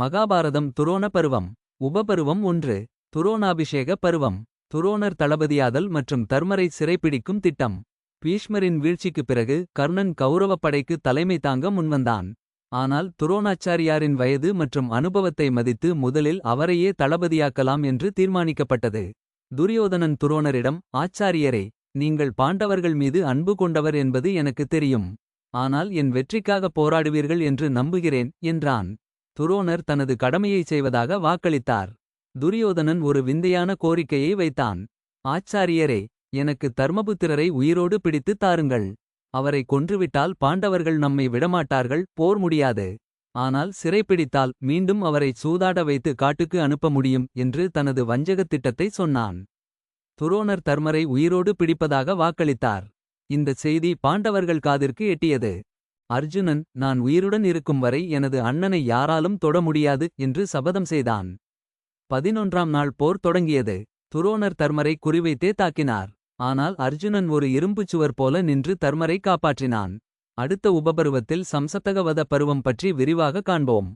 மகாபாரதம் துரோண பருவம். உபபருவம் ஒன்று துரோணாபிஷேக பருவம். துரோணர் தளபதியாதல் மற்றும் தர்மரை சிறைப்பிடிக்கும் திட்டம். பீஷ்மரின் வீழ்ச்சிக்குப் பிறகு கர்ணன் கௌரவப் படைக்கு தலைமை தாங்க முன்வந்தான். ஆனால் துரோணாச்சாரியாரின் வயது மற்றும் அனுபவத்தை மதித்து முதலில் அவரையே தளபதியாக்கலாம் என்று தீர்மானிக்கப்பட்டது. துரியோதனன் துரோணரிடம் ஆச்சாரியரே நீங்கள் பாண்டவர்கள் மீது அன்பு கொண்டவர் என்பது எனக்கு தெரியும். ஆனால் என் வெற்றிக்காக போராடுவீர்கள் என்று நம்புகிறேன் என்றான். துரோணர் தனது கடமையைச் செய்வதாக வாக்களித்தார். துரியோதனன் ஒரு விந்தையான கோரிக்கையை வைத்தான். ஆச்சாரியரே எனக்கு தர்மபுத்திரரை உயிரோடு பிடித்துத் தாருங்கள். அவரை கொன்றுவிட்டால் பாண்டவர்கள் நம்மை விடமாட்டார்கள் போர் முடியாது. ஆனால் சிறைப்பிடித்தால் மீண்டும் அவரை சூதாட வைத்து காட்டுக்கு அனுப்ப முடியும் என்று தனது வஞ்சகத் திட்டத்தை சொன்னான். துரோணர் தர்மரை உயிரோடு பிடிப்பதாக வாக்களித்தார். இந்த செய்தி பாண்டவர்கள் காதிற்கு எட்டியது. அர்ஜுனன் நான் உயிருடன் இருக்கும் வரை எனது அண்ணனை யாராலும் தொட முடியாது என்று சபதம் செய்தான். பதினொன்றாம் நாள் போர் தொடங்கியது. துரோணர் தர்மரை குறிவைத்தே தாக்கினார். ஆனால் அர்ஜுனன் ஒரு இரும்புச் சுவர் போல நின்று தர்மரை காப்பாற்றினான். அடுத்த உபபருவத்தில் சம்சத்தகவத பருவம் பற்றி விரிவாக காண்போம்.